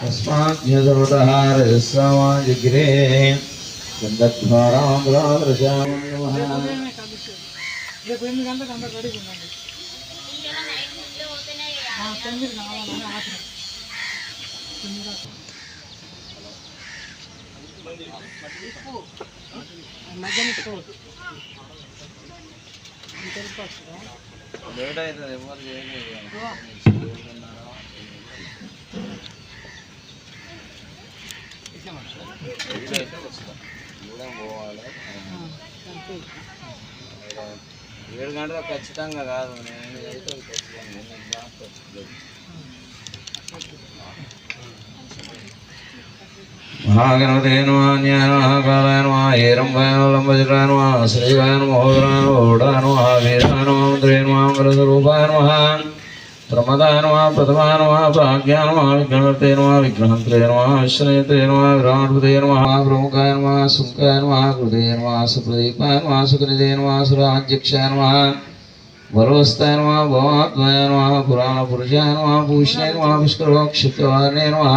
तस्माद्यसर्वतः रजस्रामाजिग्रे गन्धद्वारामृतादृशां नमः రేపు ఎనిమిది గంటలకు అందరు రెడీగా ఉండండి ఆ, తొమ్మిది కావాలని ఆత్రం మధ్యాహ్నం ఇచ్చుకోవచ్చు లేట్ అవుతుంది ఎవరు చేయలేదు ఏడు గంటలకు ఖచ్చితంగా కాదు నేను ఎనిమిది అయితే ఖచ్చితంగా ఎనిమిది దాకా ఖచ్చితంగా. మహాగణపతే నమ జ్ఞానకాలాయ प्रमदा नम प्रथमा नम प्राज्ञा नम विघ्नते नम विघ्नहंत्रे नम विश्वनेत्रे नम विराटपदे नम प्रमुखाय नम सुमुखाय नम कृदे नम सुप्रदीपाय नम सुकृदे नम सुराज्यक्षाय नम वरोस्ताय नम भवात्माय नम पुराणपुरुषाय नम भूषणाय नम पुष्करोक्षितवारणे नम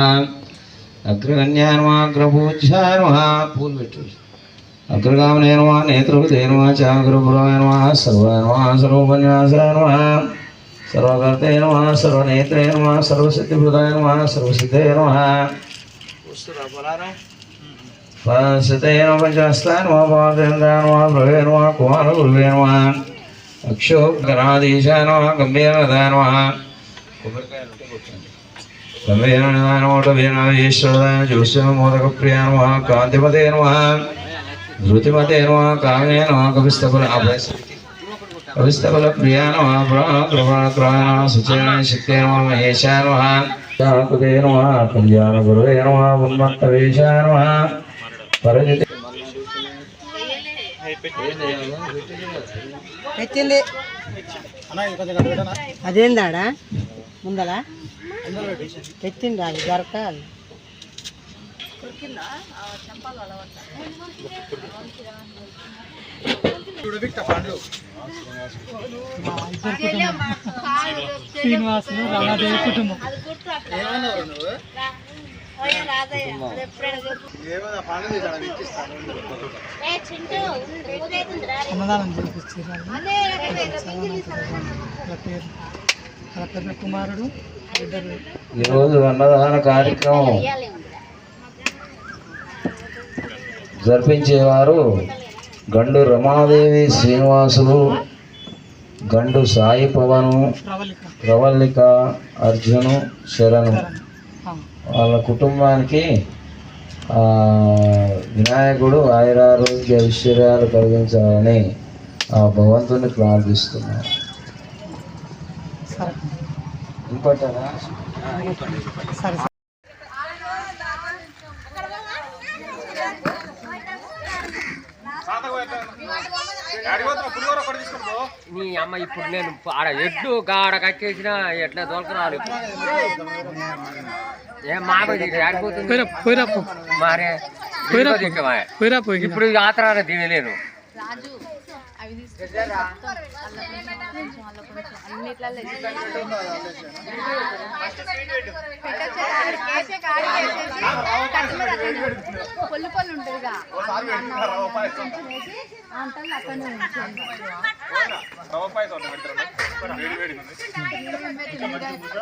अग्रगण्याय नम अग्रपूज्याय नम फूल विठल अग्रगामने नम नेत्रपदे नम चाग्रपुराय नम सर्वाय नम सर्वपन्यासराय नम నమ అగ్రగణ్యాయ నమ అగ్రపూజ్యాయ నమ పూలు పెట్టు అగ్రగామనే నమ నేత్రవతే నమ చాగ్రపురాయ నమ సర్వాయ నమ సర్వోపన్యాసాయ నమ. సర్వకర్తే నమ సర్వనేత్రే నమ. సర్వసిద్ధిభృతాయ నమ సర్వసిద్ధే నమ పశతే నమ పంచాస్తాయ నమ. పాదేంద్రాయ నమ భవే నమ కుమార గురువే నమ అక్షోగణాధీశాయ నమ గంభీరదాయ నమ కొబ్బరికాయలు ఉంటే కూర్చోండి గంభీరనారాయణోటవీనాయేశ్వరదాయ జ్యోత్స్యమోదకప్రియ నమ కాంతిమతే నమ ధృతిమతే నమ కామే నమ కవిస్తకుల కవిస్తకుల ప్రియ నమ ప్రభాక్రమాయ నమ సుచరణ శక్తే నమ మహేశాయ నమ శాంతతే నమ కళ్యాణ గురువే నమ ఉన్మత్తవేశాయ నమ పరజితి పెట్టింది. అదేందాడా? ముందలా? పెట్టింది అది దొరకాలి శ్రీనివాసులు రామాదేవి కుటుంబం అన్నదానం చేపించారు పేరు వాళ్ళ పెద్ద కుమారుడు ఇద్దరు ఈరోజు అన్నదాన కార్యక్రమం జరిపించేవారు గండు రమాదేవి శ్రీనివాసులు గండు సాయి పవను ప్రవల్లిక అర్జును శరణు. వాళ్ళ కుటుంబానికి వినాయకుడు ఆయురారోగ్య ఐశ్వర్యాలు కలిగించాలని ఆ భగవంతుని ప్రార్థిస్తున్నాను సరే. ఇంకోటనా నీ అమ్మ ఇప్పుడు నేను ఆడ ఎడ్లు గాడ కట్టేసిన ఎట్లా దొరకరాలు ఏం మామ ఆడిపోతుంది. పోయిరా పోయిరా పో. మారే పోయిరా ఇదిగో దిక్కమా. తినలేను పొల్లు పొల్లు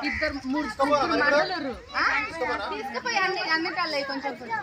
ఇద్దరు మూడు మండలురు తీసుకుపోయి అన్ని అన్నిటల్లే కొంచెం కొంచెం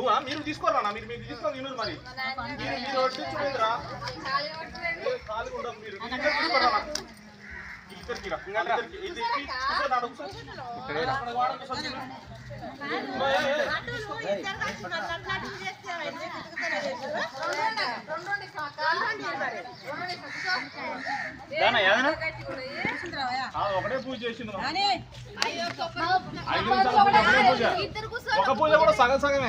నువ్వా? మీరు తీసుకోరా మీరు మీరు తీసుకో నేను మరి. మీరు మీరు వడ్డించుకుందిరా ఉండదు మీరు. ఇద్దరికి ఇద్దరికి. ఇది ఒకటే పూజ చేసింది ఐదు నిమిషాల ఒక పూజ కూడా సగం సగమే.